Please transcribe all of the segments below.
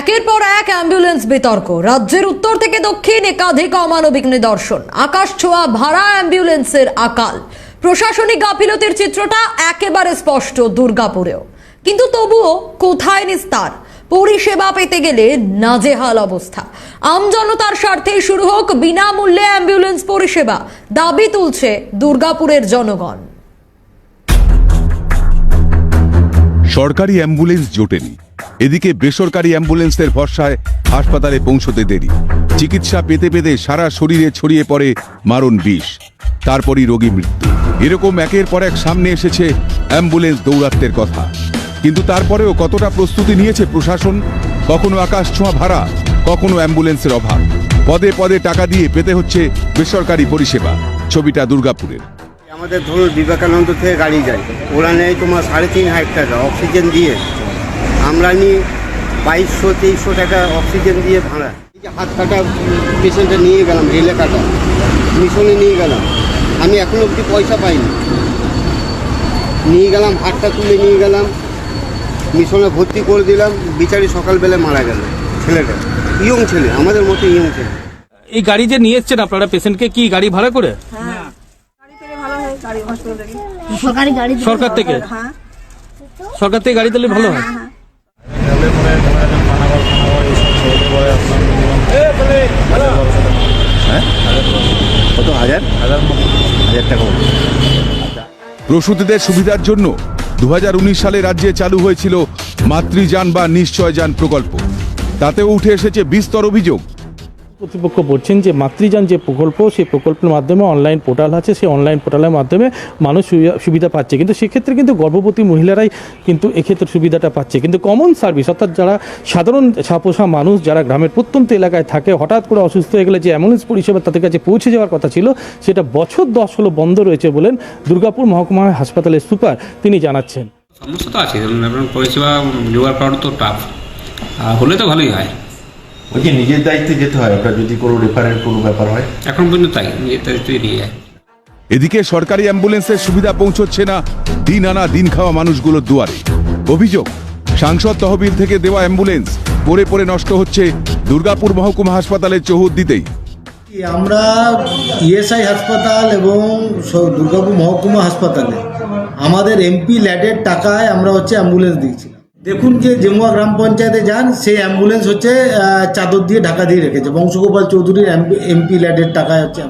একের পর এক অ্যাম্বুলেন্স বিতর্ক। রাজ্যের উত্তর থেকে দক্ষিণ একাধিক অমানবিক নিদর্শন। আকাশ ছোঁয়া ভাড়া অ্যাম্বুলেন্সের আকাল। প্রশাসনিক গাফিলতির চিত্রটা একেবারে স্পষ্ট দুর্গাপুরেও। কিন্তু তবুও কোথায় নিস্তার? পরিষেবা পেতে গেলে নাজেহাল অবস্থা। আমজনতার স্বার্থে শুরু হোক বিনামূল্যে অ্যাম্বুলেন্স পরিষেবা, দাবি তুলছে দুর্গাপুরের জনগণ। সরকারি অ্যাম্বুলেন্স জোটেনি। এদিকে বেসরকারি অ্যাম্বুলেন্সের ভরসায় হাসপাতালে পৌঁছতে দেরি। চিকিৎসা পেতে পেতে সারা শরীরে ছড়িয়ে পড়ে মারণ বিষ। তারপরই রোগী মৃত্যু। এরকম একের পর এক সামনে এসেছে অ্যাম্বুলেন্স দৌরাত্মের কথা। কিন্তু তারপরেও কতটা প্রস্তুতি নিয়েছে প্রশাসন? কখনো আকাশ ছোঁয়া ভাড়া, কখনো অ্যাম্বুলেন্সের অভাব। পদে পদে টাকা দিয়ে পেতে হচ্ছে বেসরকারি পরিষেবা। ছবিটা দুর্গাপুরের। আমাদের ধরুন বিবেকানন্দ থেকে গাড়ি যায়। ওরা নেয় তোমার সাড়ে তিন হাজার টাকা অক্সিজেন দিয়ে। আমরা নিই বাইশশো তেইশশো টাকা অক্সিজেন দিয়ে ভাড়া। এই যে হাত কাটা পেশেন্টটা নিয়ে গেলাম রেলে কাটা। মিশনে নিয়ে গেলাম। আমি এখনও অবধি পয়সা পাইনি। নিয়ে গেলাম হাতটা তুলে নিয়ে গেলাম। মিশনে ভর্তি করে দিলাম। বিচারি সকালবেলা মারা গেল। ছেলেটা। ইয়ং ছেলে আমাদের মতো ইয়ং ছেলে। এই গাড়ি যে নিয়ে এসছেন আপনারা পেশেন্টকে কি গাড়ি ভাড়া করে? গাড়ি থেকে ভালো হয় সরকারি গাড়ি সরকার থেকে? হ্যাঁ। সরকার থেকে গাড়ি দিলে ভালো হয়। ফানাগড় এইসব ছেলে আপনার মিনিমাম কত হাজার হাজার হাজার টাকা প্রসূতিদের সুবিধার জন্য দু হাজার উনিশ সালে রাজ্যে চালু হয়েছিল মাতৃযান বা নিশ্চয়যান প্রকল্প। তাতেও উঠে এসেছে বিস্তর অভিযোগ। কর্তৃপক্ষ বলছেন যে মাতৃযান যে প্রকল্প, সেই প্রকল্পের মাধ্যমে অনলাইন পোর্টাল আছে, সেই অনলাইন পোর্টালের মাধ্যমে মানুষ সুবিধা- পাচ্ছে। কিন্তু সেক্ষেত্রে কিন্তু গর্ভবতী মহিলারাই কিন্তু এক্ষেত্রে সুবিধাটা পাচ্ছে। কিন্তু কমন সার্ভিস অর্থাৎ যারা সাধারণ ছাপোষা মানুষ, যারা গ্রামের প্রত্যন্ত এলাকায় থাকে, হঠাৎ করে অসুস্থ হয়ে গেলে যে অ্যাম্বুলেন্স পরিষেবা তাদের কাছে পৌঁছে যাওয়ার কথা ছিল, সেটা বছর দশ হলো বন্ধ রয়েছে বলেন দুর্গাপুর মহকুমা হাসপাতালের সুপার, তিনি জানাচ্ছেন। সমস্যা তো আছে পরিষেবা করানো তো টাফ হলে তো ভালোই হয়। বলছি নিজের দায়িত্বে যেতে হয় ওটা যদি কোনো কোনো ব্যাপার হয়। এখন পর্যন্ত তাই নিজের দায়িত্বই নিয়ে যায়। এদিকে সরকারি অ্যাম্বুলেন্সের সুবিধা পৌঁছচ্ছে না দিন আনা দিন খাওয়া মানুষগুলোর দুয়ারে। অভিযোগ সাংসদ তহবিল থেকে দেওয়া অ্যাম্বুলেন্স পরে পরে নষ্ট হচ্ছে দুর্গাপুর মহকুমা হাসপাতালের চৌহদ্দিতেই। আমরা ইএসআই হাসপাতাল এবং দুর্গাপুর মহকুমা হাসপাতালে আমাদের এমপি ল্যাডের টাকায় আমরা হচ্ছে অ্যাম্বুলেন্স দিয়েছিলাম দেখুন যে জেমুয়া গ্রাম পঞ্চায়েতে যান সেই অ্যাম্বুলেন্স হচ্ছে চাদর দিয়ে ঢাকা দিয়ে রেখেছে। বংশগোপাল চৌধুরীর এমপি ল্যাডের টাকা হচ্ছে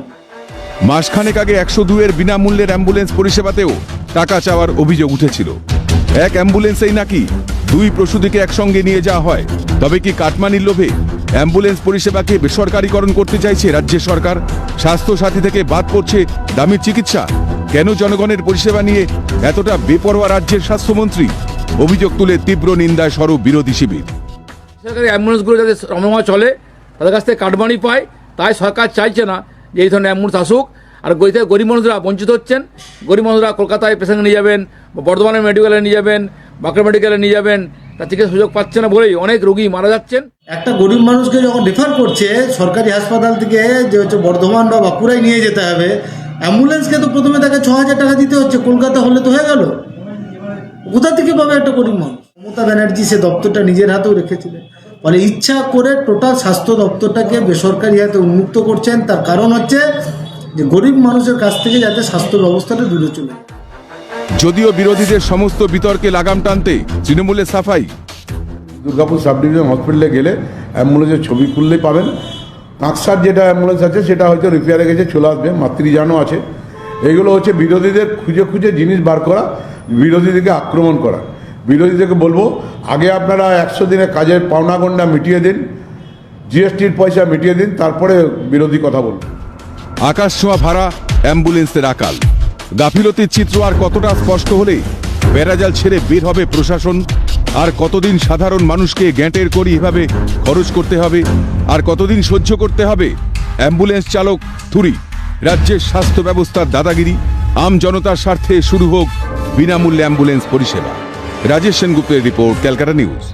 মাসখানেক আগে একশো দুয়ের বিনামূল্যের অ্যাম্বুলেন্স পরিষেবাতেও টাকা চাওয়ার অভিযোগ উঠেছিল। এক অ্যাম্বুলেন্সেই নাকি দুই প্রসূতিকে একসঙ্গে নিয়ে যাওয়া হয়। তবে কি কাটমানির লোভে অ্যাম্বুলেন্স পরিষেবাকে বেসরকারীকরণ করতে চাইছে রাজ্যের সরকার? স্বাস্থ্য সাথী থেকে বাদ পড়ছে দামি চিকিৎসা। কেন জনগণের পরিষেবা নিয়ে এতটা বেপরোয়া রাজ্যের স্বাস্থ্যমন্ত্রী? অভিযোগ তুলে তীব্র নিন্দায় স্বরূপ বিরোধী শিবির। সরকারি অ্যাম্বুলেন্সগুলো যাতে রমরমা চলে তাদের কাছ থেকে কাটমানি পায় তাই সরকার চাইছে না যে এই ধরনের অ্যাম্বুলেন্স আসুক। আর গরিব থেকে গরিব মানুষরা বঞ্চিত হচ্ছেন। গরিব মানুষরা কলকাতায় পেশেন্ট নিয়ে যাবেন বর্ধমানের মেডিকেলে নিয়ে যাবেন বাঁকুড়া মেডিকেলে নিয়ে যাবেন তার চিকিৎসা সুযোগ পাচ্ছে না বলেই অনেক রোগী মারা যাচ্ছেন। একটা গরিব মানুষকে যখন রেফার করছে সরকারি হাসপাতাল থেকে যে হচ্ছে বর্ধমান বা বাঁকুড়ায় নিয়ে যেতে হবে অ্যাম্বুলেন্সকে তো প্রথমে তাকে ছ হাজার টাকা দিতে হচ্ছে কলকাতা হলে তো হয়ে গেল। কোথা থেকে পাবে একটা গরিব মানুষ মমতা ব্যানার্জি সে দপ্তরটা নিজের হাতেও রেখেছিলেন। ফলে ইচ্ছা করে টোটাল স্বাস্থ্য দপ্তরটাকে বেসরকারি হাতে উন্মুক্ত করছেন। তার কারণ হচ্ছে যে গরিব মানুষের কাছ থেকে যাতে স্বাস্থ্য ব্যবস্থাটা দূরে চলে যদিও বিরোধীদের সমস্ত বিতর্কে লাগাম টানতে তৃণমূলের সাফাই। দুর্গাপুর সাব ডিভিশন হসপিটালে গেলে অ্যাম্বুলেন্সের ছবি খুললেই পাবেন। কাঁকসার যেটা অ্যাম্বুলেন্স আছে সেটা হয়তো রিপেয়ারে গেছে চলে আসবে। মাতৃযানও আছে। এইগুলো হচ্ছে বিরোধীদের খুঁজে খুঁজে জিনিস বার করা, বিরোধীদেরকে আক্রমণ করা। বিরোধীদেরকে বলব, আগে আপনারা একশো দিনে কাজের পাওনা গন্ডা মিটিয়ে দিন, জিএসটির পয়সা মিটিয়ে দিন, তারপরে বিরোধী কথা বলুন। আকাশ ছোঁয়া ভাড়া, অ্যাম্বুলেন্সের আকাল। গাফিলতির চিত্র আর কতটা স্পষ্ট হলে বেড়াজাল ছেড়ে বের হবে প্রশাসন, আর কতদিন সাধারণ মানুষকে গ্যাঁটের করি এভাবে খরচ করতে হবে, আর কতদিন সহ্য করতে হবে? অ্যাম্বুলেন্স চালক, থুরি। রাজ্যের স্বাস্থ্য ব্যবস্থার দাদাগিরি, আম জনতার স্বার্থে শুরু হোক বিনামূল্যে অ্যাম্বুলেন্স পরিষেবা। রাজেশ সেনগুপ্তের রিপোর্ট, ক্যালকাটা নিউজ।